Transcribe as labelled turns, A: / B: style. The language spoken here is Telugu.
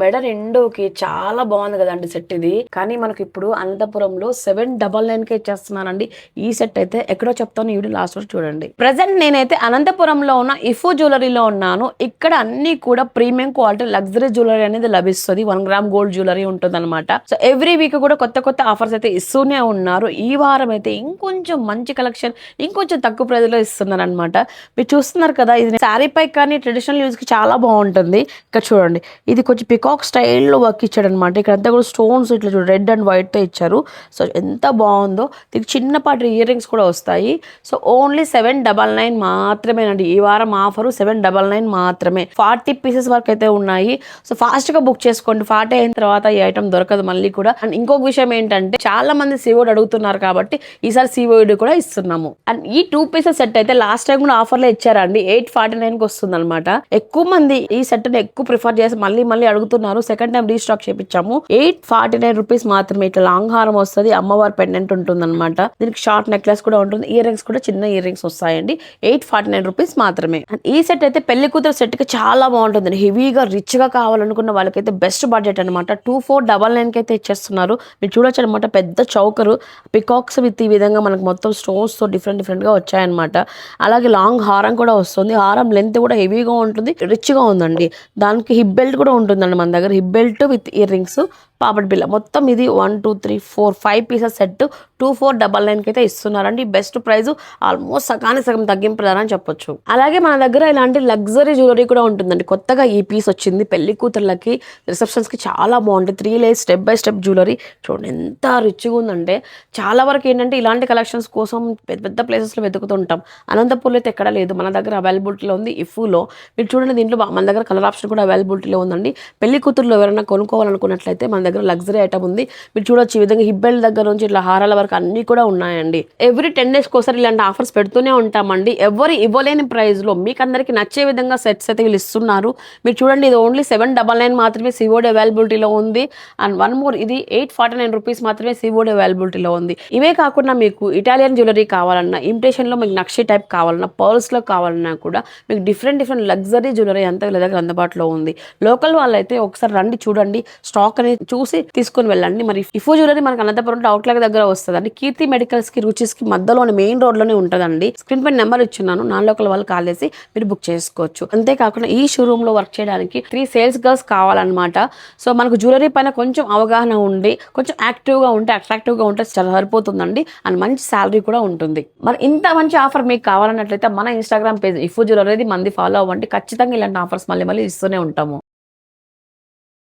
A: మెడ రెండుకి చాలా బాగుంది కదండి సెట్ ఇది. కానీ మనకి ఇప్పుడు అనంతపురంలో సెవెన్ డబల్ నైన్ కే ఇచ్చేస్తున్నానండి ఈ సెట్ అయితే ఎక్కడో చెప్తాను ఈ లాస్ట్ వరకు చూడండి. ప్రజెంట్ నేనైతే అనంతపురంలో ఉన్న ఇఫో జ్యువెలరీలో ఉన్నాను. ఇక్కడ అన్ని కూడా ప్రీమియం క్వాలిటీ లగ్జరీ జ్యువెలరీ అనేది లభిస్తుంది. వన్ గ్రామ్ గోల్డ్ జ్యువెలరీ ఉంటుంది అనమాట సో ఎవ్రీ వీక్ కూడా కొత్త కొత్త ఆఫర్స్ అయితే ఇస్తూనే ఉన్నారు. ఈ వారం అయితే ఇంకొంచెం మంచి కలెక్షన్ ఇంకొంచెం తక్కువ ప్రైస్లో ఇస్తున్నారు అనమాట మీరు చూస్తున్నారు కదా ఇది శారీ పై కానీ ట్రెడిషనల్ యూజ్కి చాలా బాగుంటుంది. ఇక్కడ చూడండి ఇది కొంచెం పికాక్ స్టైల్లో వర్క్ ఇచ్చాడు అనమాట ఇక్కడ అంతా కూడా స్టోన్స్ ఇట్లా చూడండి రెడ్ అండ్ వైట్తో ఇచ్చారు. సో ఎంత బాగుందో. దీనికి చిన్నపాటి ఇయర్ రింగ్స్ కూడా వస్తాయి. So only seven double nine మాత్రమేనండి ఈ వారం ఆఫర్ సెవెన్ డబల్ నైన్ మాత్రమే. ఫార్టీ పీసెస్ వరకు అయితే ఉన్నాయి. సో ఫాస్ట్గా బుక్ చేసుకోండి. ఫార్టీ అయిన తర్వాత ఈ ఐటమ్ దొరకదు మళ్ళీ కూడా. అండ్ ఇంకొక విషయం ఏంటంటే చాలా మంది సివోడ్ అడుగుతున్నారు కాబట్టి ఈసారి సివోడ్ కూడా ఇస్తున్నాము. అండ్ ఈ టూ పీసెస్ సెట్ అయితే లాస్ట్ టైం కూడా ఆఫర్లో ఇచ్చారండి. ఎయిట్ ఫార్టీ నైన్కి వస్తుంది అనమాట ఎక్కువ మంది ఈ సెట్ని ఎక్కువ ప్రిఫర్ చేసి మళ్ళీ మళ్ళీ అడుగుతున్నారు. సెకండ్ టైం రీస్టాక్ చేపించాము. ఎయిట్ ఫార్టీ నైన్ రూపీస్ మాత్రమే ఇట్లా లాంగ్ హారం వస్తుంది. అమ్మవారి పెండెంట్ ఉంటుంది అనమాట దీనికి షార్ట్ నెక్లెస్ కూడా ఉంటుంది. ఇయర్ రింగ్స్ కూడా చిన్న ఇయర్ రింగ్స్ వస్తాయండి. ఎయిట్ ఫార్టీ నైన్ రూపీస్ మాత్రమే ఈ సెట్ అయితే పెళ్ళి కూతురు సెట్కి చాలా బాగుంటుంది హెవీగా రిచ్గా కావాలనుకున్న వాళ్ళకైతే బెస్ట్ బడ్జెట్ అనమాట టూ ఫోర్ డబల్ నైన్కి అయితే ఇచ్చేస్తున్నారు. మీరు చూడొచ్చు అనమాట పెద్ద చౌకరు. పికాక్స్ విత్ ఈ విధంగా మనకు మొత్తం స్టోన్స్తో డిఫరెంట్ డిఫరెంట్గా వచ్చాయన్నమాట. అలాగే లాంగ్ హారం కూడా వస్తుంది. హారం లెంత్ కూడా హెవీగా ఉంటుంది. రిచ్గా ఉందండి. దానికి హిప్ బెల్ట్ కూడా ఉంటుందండి మన దగ్గర hip belt with ear rings papad బిల్ల. మొత్తం ఇది one two three four five pieces set two four double నైన్కి అయితే ఇస్తున్నారండి. బెస్ట్ ప్రైస్ ఆల్మోస్ట్ సగానికి సగం తగ్గింపు ధర అని చెప్పొచ్చు. అలాగే మన దగ్గర ఇలాంటి లగ్జరీ జ్యువెలరీ కూడా ఉంటుందండి. కొత్తగా ఈ పీస్ వచ్చింది. పెళ్ళి కూతుర్లకి రిసెప్షన్స్కి చాలా బాగుంటుంది three lace step by step jewellery చూడండి ఎంత రిచ్గా ఉందంటే చాలా వరకు ఏంటంటే ఇలాంటి కలెక్షన్స్ కోసం పెద్ద పెద్ద ప్లేసెస్లో వెతుకుతుంటాం అనంతపూర్లో అయితే ఎక్కడ లేదు. మన దగ్గర అవైలబిలిటీలో ఉంది. ఇఫ్లో మీరు చూడండి దీంట్లో మన దగ్గర కలర్ ఆప్షన్ కూడా అవైలబిలిటీలో ఉందండి. పెళ్ళి కూతుర్లో ఎవరైనా కొనుక్కోవాలనుకున్నట్లయితే మన దగ్గర లగ్జరీ ఐటమ్ ఉంది. మీరు చూడొచ్చు ఈ విధంగా హిబ్బెల్ దగ్గర నుంచి ఇట్లా హారాల వరకు అన్ని కూడా ఉన్నాయండి. ఎవ్రీ టెన్ డేస్కి ఒకసారి ఇలాంటి ఆఫర్స్ పెడుతూనే ఉంటామండి. ఎవరు ఇవ్వలేని ప్రైస్లో మీకు అందరికి నచ్చే విధంగా సెట్స్ అయితే వీళ్ళు ఇస్తున్నారు. మీరు చూడండి ఇది ఓన్లీ సెవెన్ డబల్ నైన్ మాత్రమే సివోడ్ అవైలబిలిటీలో ఉంది. అండ్ వన్ మోర్ ఇది ఎయిట్ ఫార్టీ నైన్ రూపీస్ మాత్రమే సివోడ్ అవైలబిలిటీలో ఉంది. ఇవే కాకుండా మీకు ఇటాలియన్ జ్యువెలరీ కావాలన్నా ఇమిటేషన్లో మీకు నక్షి టైప్ కావాలన్నా పర్ల్స్లో కావాలన్నా కూడా మీకు డిఫరెంట్ డిఫరెంట్ లగ్జరీ జ్యువెలరీ అంతా వీళ్ళ దగ్గర అందుబాటులో ఉంది. లోకల్ వాళ్ళైతే ఒకసారి రండి చూడండి. స్టాక్ అనేది చూసి తీసుకొని వెళ్ళండి. మరి ఇఫో జ్యువెలరీ మనకి అనంతపురం అవుట్లెట్ దగ్గర వస్తుందండి. కీర్తి మెడికల్స్కి రుచిస్కి మధ్యలో మెయిన్ రోడ్లోనే ఉంటుందండి. స్క్రీన్ పై నెంబర్ ఇచ్చున్నాను. నాన్ లోకల్ వాళ్ళు కాల్ చేసి మీరు బుక్ చేసుకోవచ్చు. అంతేకాకుండా ఈ షోరూమ్లో వర్క్ చేయడానికి త్రీ సేల్స్ గర్ల్స్ కావాలన్నమాట. సో మనకు జ్యువెలరీ పైన కొంచెం అవగాహన ఉండి కొంచెం యాక్టివ్గా ఉంటే అట్రాక్టివ్గా ఉంటే చాలా సరిపోతుందండి. అండ్ మంచి శాలరీ కూడా ఉంటుంది. మరి ఇంత మంచి ఆఫర్ మీకు కావాలన్నట్లయితే మన ఇన్స్టాగ్రామ్ పేజ్ ఇఫో జ్యువెలరీ మంది ఫాలో అవ్వండి. ఖచ్చితంగా ఇలాంటి ఆఫర్స్ మళ్ళీ మళ్ళీ ఇస్తూనే ఉంటాము.